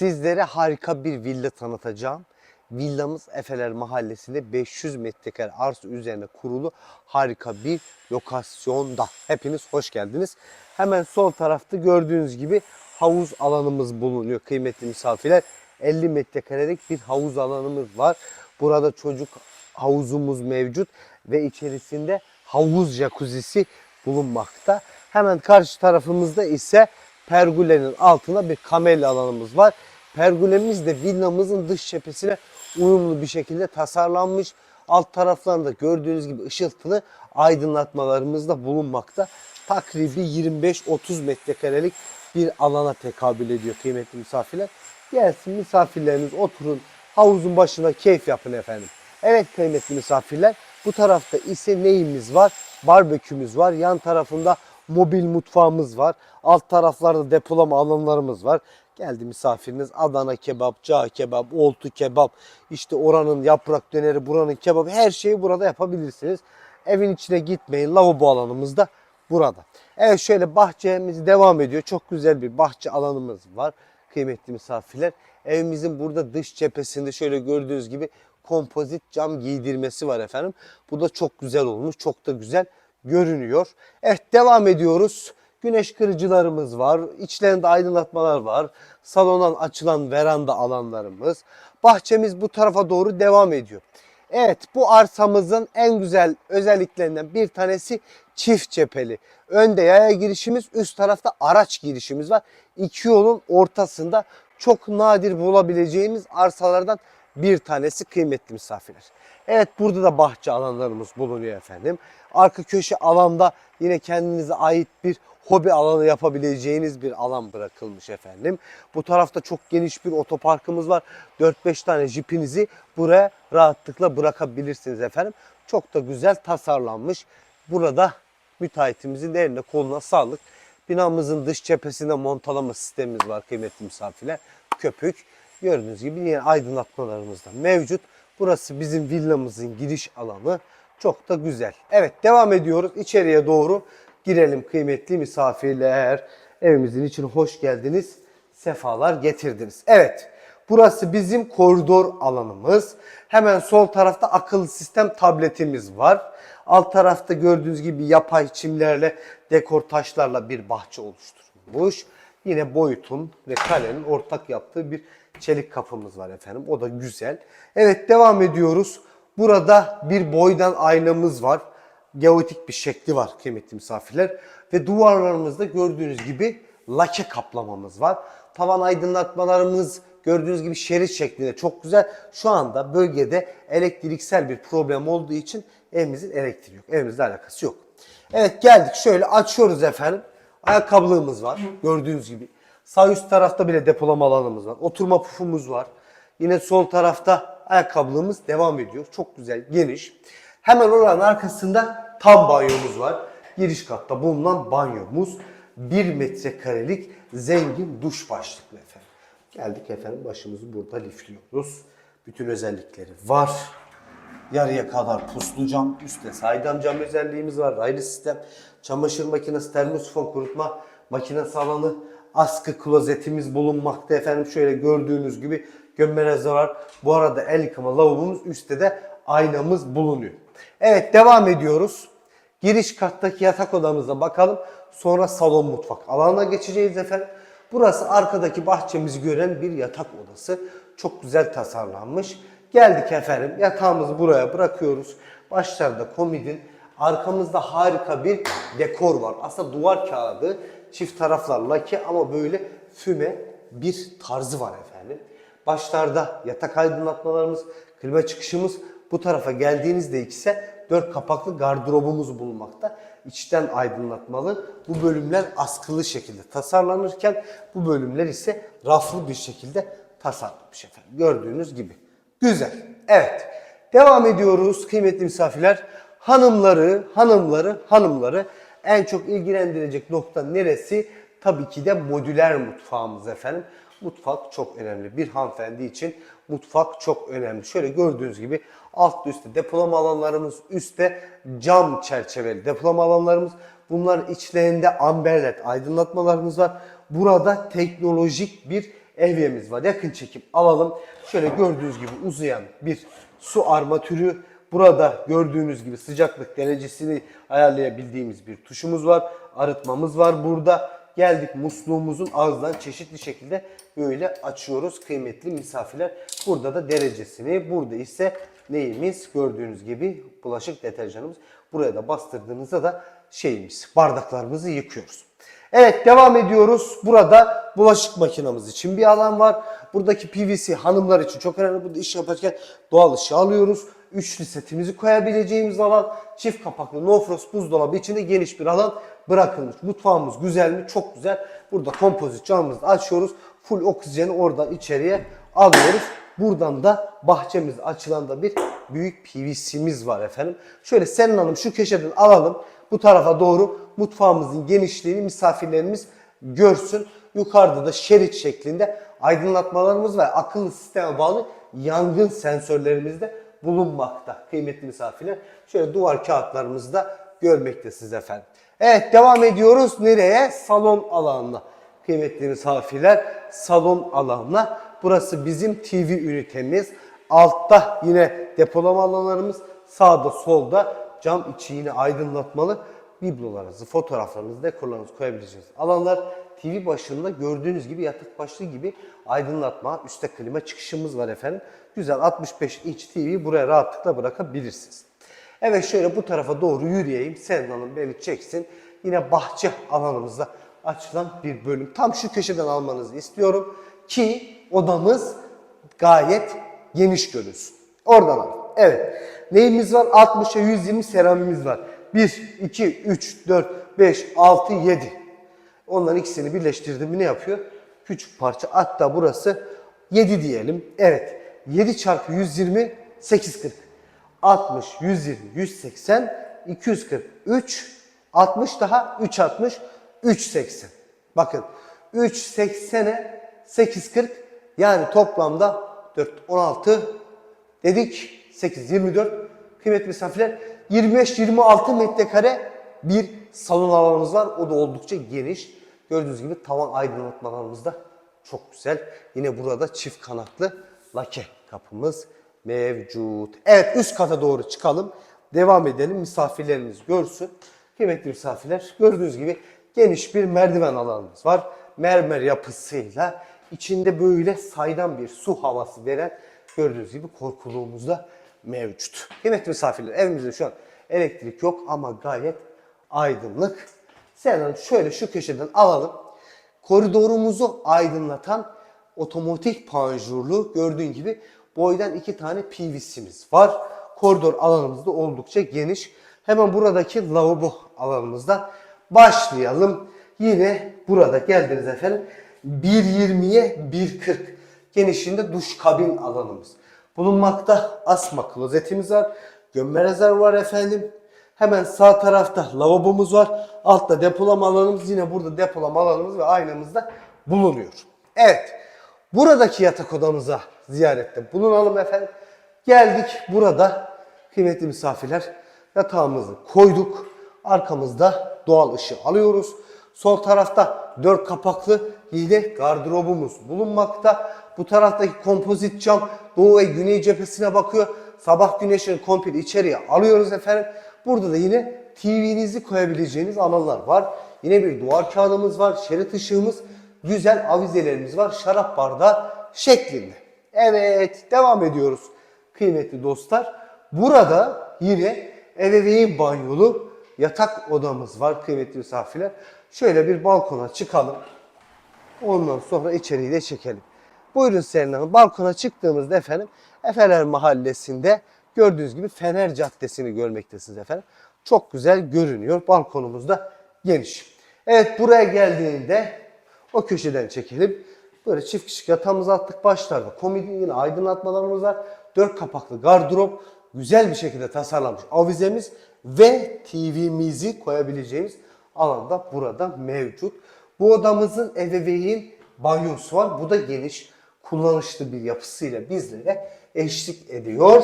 Sizlere harika bir villa tanıtacağım. Villamız Efeler Mahallesi'nde 500 metrekare arsa üzerine kurulu harika bir lokasyonda. Hepiniz hoş geldiniz. Hemen sol tarafta gördüğünüz gibi havuz alanımız bulunuyor kıymetli misafirler. 50 metrekarelik bir havuz alanımız var. Burada çocuk havuzumuz mevcut ve içerisinde havuz jacuzzi bulunmakta. Hemen karşı tarafımızda ise pergolenin altına bir kamelya alanımız var. Pergolemiz de villamızın dış cephesine uyumlu bir şekilde tasarlanmış. Alt taraflarında gördüğünüz gibi ışıltılı aydınlatmalarımız da bulunmakta. Takribi 25-30 metrekarelik bir alana tekabül ediyor kıymetli misafirler. Gelsin misafirleriniz oturun havuzun başına keyif yapın efendim. Evet kıymetli misafirler bu tarafta ise neyimiz var? Barbekümüz var. Yan tarafında mobil mutfağımız var. Alt taraflarda depolama alanlarımız var. Geldi misafiriniz Adana kebap, cağ kebap, oltu kebap, işte oranın yaprak döneri, buranın kebabı her şeyi burada yapabilirsiniz. Evin içine gitmeyin. Lavabo alanımız da burada. Evet şöyle bahçemiz devam ediyor. Çok güzel bir bahçe alanımız var kıymetli misafirler. Evimizin burada dış cephesinde şöyle gördüğünüz gibi kompozit cam giydirmesi var efendim. Bu da çok güzel olmuş. Çok da güzel görünüyor. Evet devam ediyoruz. Güneş kırıcılarımız var. İçlerinde aydınlatmalar var. Salondan açılan veranda alanlarımız. Bahçemiz bu tarafa doğru devam ediyor. Evet bu arsamızın en güzel özelliklerinden bir tanesi çift cepheli. Önde yaya girişimiz, üst tarafta araç girişimiz var. İki yolun ortasında çok nadir bulabileceğimiz arsalardan bir tanesi kıymetli misafirler. Evet burada da bahçe alanlarımız bulunuyor efendim. Arka köşe alanda yine kendinize ait bir hobi alanı yapabileceğiniz bir alan bırakılmış efendim. Bu tarafta çok geniş bir otoparkımız var. 4-5 tane jipinizi buraya rahatlıkla bırakabilirsiniz efendim. Çok da güzel tasarlanmış. Burada müteahhitimizin eline koluna sağlık. Binamızın dış cephesinde montalama sistemimiz var kıymetli misafirler. Köpük. Gördüğünüz gibi yine aydınlatmalarımız da mevcut. Burası bizim villamızın giriş alanı. Çok da güzel. Evet devam ediyoruz. İçeriye doğru girelim kıymetli misafirler. Evimizin içine hoş geldiniz. Sefalar getirdiniz. Evet. Burası bizim koridor alanımız. Hemen sol tarafta akıllı sistem tabletimiz var. Alt tarafta gördüğünüz gibi yapay çimlerle, dekor taşlarla bir bahçe oluşturulmuş. Yine boyutun ve kalenin ortak yaptığı bir çelik kapımız var efendim. O da güzel. Evet devam ediyoruz. Burada bir boydan aynamız var. Geotik bir şekli var kıymetli misafirler. Ve duvarlarımızda gördüğünüz gibi lake kaplamamız var. Tavan aydınlatmalarımız gördüğünüz gibi şerit şeklinde çok güzel. Şu anda bölgede elektriksel bir problem olduğu için evimizin elektriği yok. Evimizle alakası yok. Evet geldik şöyle açıyoruz efendim. Ayakkabılığımız var gördüğünüz gibi. Sağ üst tarafta bile depolama alanımız var. Oturma pufumuz var. Yine sol tarafta ayakkabılığımız devam ediyor. Çok güzel, geniş. Hemen oranın arkasında tam banyomuz var. Giriş katta bulunan banyomuz. 1 metrekarelik zengin duş başlıklı efendim. Geldik efendim başımızı burada lifliyoruz. Bütün özellikleri var. Yarıya kadar puslu cam, üstte saydam cam özelliğimiz var. Raylı sistem, çamaşır makinesi, termosifon kurutma makinesi alanı, askı klozetimiz bulunmakta efendim. Şöyle gördüğünüz gibi gömme rezervuar. Bu arada el yıkama lavabomuz üstte de aynamız bulunuyor. Evet devam ediyoruz. Giriş kattaki yatak odamıza bakalım. Sonra salon mutfak alanına geçeceğiz efendim. Burası arkadaki bahçemizi gören bir yatak odası. Çok güzel tasarlanmış. Geldik efendim yatağımızı buraya bırakıyoruz. Başlarda komodin. Arkamızda harika bir dekor var. Aslında duvar kağıdı çift taraflar lake ama böyle füme bir tarzı var efendim. Başlarda yatak aydınlatmalarımız, klima çıkışımız. Bu tarafa geldiğinizde ise dört kapaklı gardırobumuz bulunmakta. İçten aydınlatmalı. Bu bölümler askılı şekilde tasarlanırken bu bölümler ise raflı bir şekilde tasarlanmış efendim. Gördüğünüz gibi. Güzel. Evet. Devam ediyoruz kıymetli misafirler. Hanımları, hanımları, hanımları en çok ilgilendirecek nokta neresi? Tabii ki de modüler mutfağımız efendim. Mutfak çok önemli. Bir hanımefendi için mutfak çok önemli. Şöyle gördüğünüz gibi alt üstte depolama alanlarımız, üstte cam çerçeveli depolama alanlarımız. Bunların içlerinde amberlet aydınlatmalarımız var. Burada teknolojik bir evyemiz var. Yakın çekim alalım. Şöyle gördüğünüz gibi uzayan bir su armatürü. Burada gördüğünüz gibi sıcaklık derecesini ayarlayabildiğimiz bir tuşumuz var. Arıtmamız var burada. Geldik musluğumuzun ağızdan çeşitli şekilde böyle açıyoruz kıymetli misafirler. Burada da derecesini, burada ise neyimiz gördüğünüz gibi bulaşık deterjanımız. Buraya da bastırdığımızda da şeyimiz bardaklarımızı yıkıyoruz. Evet devam ediyoruz. Burada bulaşık makinamız için bir alan var. Buradaki PVC hanımlar için çok önemli. Burada iş yaparken doğal ışığı alıyoruz. Üçlü setimizi koyabileceğimiz alan. Çift kapaklı no frost buzdolabı içinde geniş bir alan bırakılmış. Mutfağımız güzel mi? Çok güzel. Burada kompozit camımızı açıyoruz. Full oksijeni oradan içeriye alıyoruz. Buradan da bahçemiz açılan da bir büyük PVC'miz var efendim. Şöyle Selin Hanım şu köşeden alalım. Bu tarafa doğru mutfağımızın genişliğini misafirlerimiz görsün. Yukarıda da şerit şeklinde aydınlatmalarımız var. Akıllı sisteme bağlı yangın sensörlerimiz de bulunmakta kıymetli misafirler. Şöyle duvar kağıtlarımızı da görmektesiniz efendim. Evet devam ediyoruz. Nereye? Salon alanına. Kıymetli misafirler salon alanına. Burası bizim TV ünitemiz. Altta yine depolama alanlarımız. Sağda solda cam içi yine aydınlatmalı biblolarınızı, fotoğraflarınızı, dekorlarınızı koyabileceğiniz alanlar. TV başında gördüğünüz gibi yatak başlığı gibi aydınlatma, üstte klima çıkışımız var efendim. Güzel 65 inç TV buraya rahatlıkla bırakabilirsiniz. Evet şöyle bu tarafa doğru yürüyeyim. Selin Hanım beni çeksin. Yine bahçe alanımızda açılan bir bölüm. Tam şu köşeden almanızı istiyorum ki odamız gayet geniş görünsün. Oradan al. Evet. Neyimiz var? 60'a 120 seramimiz var. 1, 2, 3, 4, 5, 6, 7. Onların ikisini birleştirdim. Ne yapıyor? Küçük parça. Hatta burası 7 diyelim. Evet. 7 çarpı 120, 840. 60, 120, 180, 243, 60 daha 360, 380. Bakın 380'e 840 yani toplamda 4, 16 dedik 8, 24 kıymetli misafirler 25-26 metrekare bir salon alanımız var. O da oldukça geniş. Gördüğünüz gibi tavan aydınlatmalarımız da çok güzel. Yine burada çift kanatlı lake kapımız mevcut. Evet üst kata doğru çıkalım. Devam edelim. Misafirlerimiz görsün. Kıymetli misafirler gördüğünüz gibi geniş bir merdiven alanımız var. Mermer yapısıyla içinde böyle saydam bir su havası veren gördüğünüz gibi korkuluğumuz da mevcut. Kıymetli misafirler evimizde şu an elektrik yok ama gayet aydınlık. Sen şöyle şu köşeden alalım. Koridorumuzu aydınlatan otomatik panjurlu gördüğün gibi boydan iki tane PVC'miz var. Koridor alanımız da oldukça geniş. Hemen buradaki lavabo alanımızda başlayalım. Yine burada geldiniz efendim 1.20'ye 1.40 genişliğinde duş kabin alanımız. Bulunmakta asma klozetimiz var. Gömme rezerv var efendim. Hemen sağ tarafta lavabomuz var. Altta depolama alanımız yine burada depolama alanımız ve aynamız da bulunuyor. Evet. Buradaki yatak odamıza ziyarette bulunalım efendim. Geldik burada kıymetli misafirler yatağımızı koyduk. Arkamızda doğal ışığı alıyoruz. Sol tarafta dört kapaklı yine gardırobumuz bulunmakta. Bu taraftaki kompozit cam doğu ve güney cephesine bakıyor. Sabah güneşini komple içeriye alıyoruz efendim. Burada da yine TV'nizi koyabileceğiniz alanlar var. Yine bir duvar kağıdımız var. Şerit ışığımız. Güzel avizelerimiz var. Şarap bardağı şeklinde. Evet devam ediyoruz kıymetli dostlar. Burada yine ebeveyn banyolu yatak odamız var kıymetli misafirler. Şöyle bir balkona çıkalım. Ondan sonra içeriği de çekelim. Buyurun Selin Hanım. Balkona çıktığımızda efendim Efeler Mahallesi'nde gördüğünüz gibi Fener Caddesi'ni görmektesiniz efendim. Çok güzel görünüyor. Balkonumuz da geniş. Evet buraya geldiğinde o köşeden çekelim. Böyle çift kişilik yatağımızı attık başlarda. Komodin yine aydınlatmalarımız var. Dört kapaklı gardırop. Güzel bir şekilde tasarlanmış avizemiz ve TV'mizi koyabileceğimiz alanda burada mevcut. Bu odamızın ebeveyn banyosu var. Bu da geniş, kullanışlı bir yapısıyla bizlere eşlik ediyor.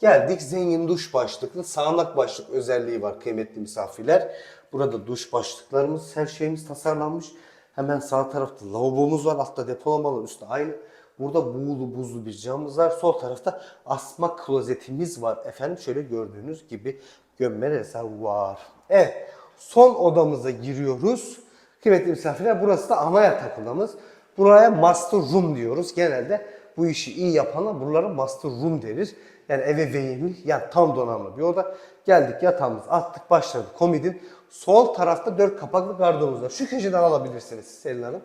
Geldik zengin duş başlıklı, sağanak başlık özelliği var kıymetli misafirler. Burada duş başlıklarımız, her şeyimiz tasarlanmış. Hemen sağ tarafta lavabomuz var. Altta depolamalı üstte aynı. Burada buğulu buzlu bir camımız var. Sol tarafta asma klozetimiz var. Efendim şöyle gördüğünüz gibi gömme rezervuar. Evet. Son odamıza giriyoruz. Kıymetli misafirler burası da ana yatak odamız. Buraya master room diyoruz. Genelde bu işi iyi yapana buralara master room denir. Yani eve veyimil yani tam donanımlı bir oda. Geldik yatağımız attık başladık komodin. Sol tarafta dört kapaklı gardırobumuz var. Şu köşeden alabilirsiniz Selin Hanım.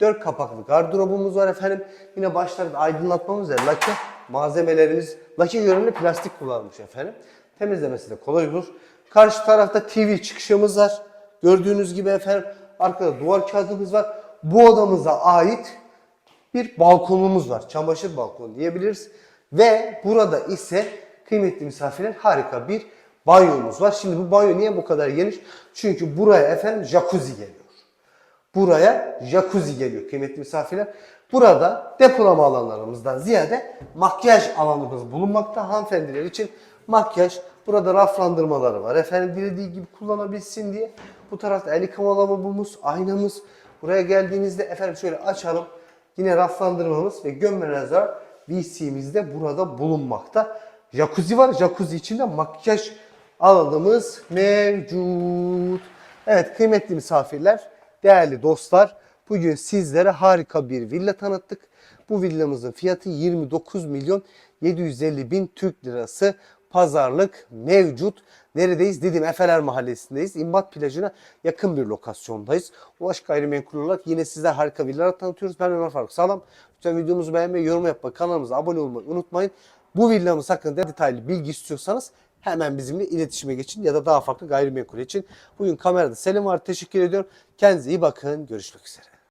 Dört kapaklı gardırobumuz var efendim. Yine başlarda aydınlatmamız var. Lake malzemelerimiz, lake görünümlü plastik kullanılmış efendim. Temizlemesi de kolay olur. Karşı tarafta TV çıkışımız var. Gördüğünüz gibi efendim arkada duvar kağıdımız var. Bu odamıza ait bir balkonumuz var. Çamaşır balkonu diyebiliriz. Ve burada ise kıymetli misafirler harika bir banyomuz var. Şimdi bu banyo niye bu kadar geniş? Çünkü buraya efendim jacuzzi geliyor. Buraya jacuzzi geliyor kıymetli misafirler. Burada depolama alanlarımızdan ziyade makyaj alanımız bulunmakta. Hanımefendiler için makyaj, burada raflandırmaları var. Efendim dilediği gibi kullanabilsin diye. Bu tarafta el yıkama lavabomuz, aynamız. Buraya geldiğinizde efendim şöyle açalım. Yine raflandırmamız ve gömme rezerv WC'miz de burada bulunmakta. Jacuzzi var. Jacuzzi içinde makyaj alanımız mevcut. Evet kıymetli misafirler, değerli dostlar. Bugün sizlere harika bir villa tanıttık. Bu villamızın fiyatı 29 milyon 750 bin Türk lirası. Pazarlık mevcut. Neredeyiz? Didim Efeler Mahallesi'ndeyiz. İmbat plajına yakın bir lokasyondayız. Ulaş Gayrimenkul olarak yine sizler harika villalar tanıtıyoruz. Ben Ömer Faruk Sağlam. Lütfen videomuzu beğenmeyi, yorum yapmayı, kanalımıza abone olmayı unutmayın. Bu villamız hakkında detaylı bilgi istiyorsanız hemen bizimle iletişime geçin ya da daha farklı gayrimenkul için. Bugün kamerada Selim var. Teşekkür ediyorum. Kendinize iyi bakın. Görüşmek üzere.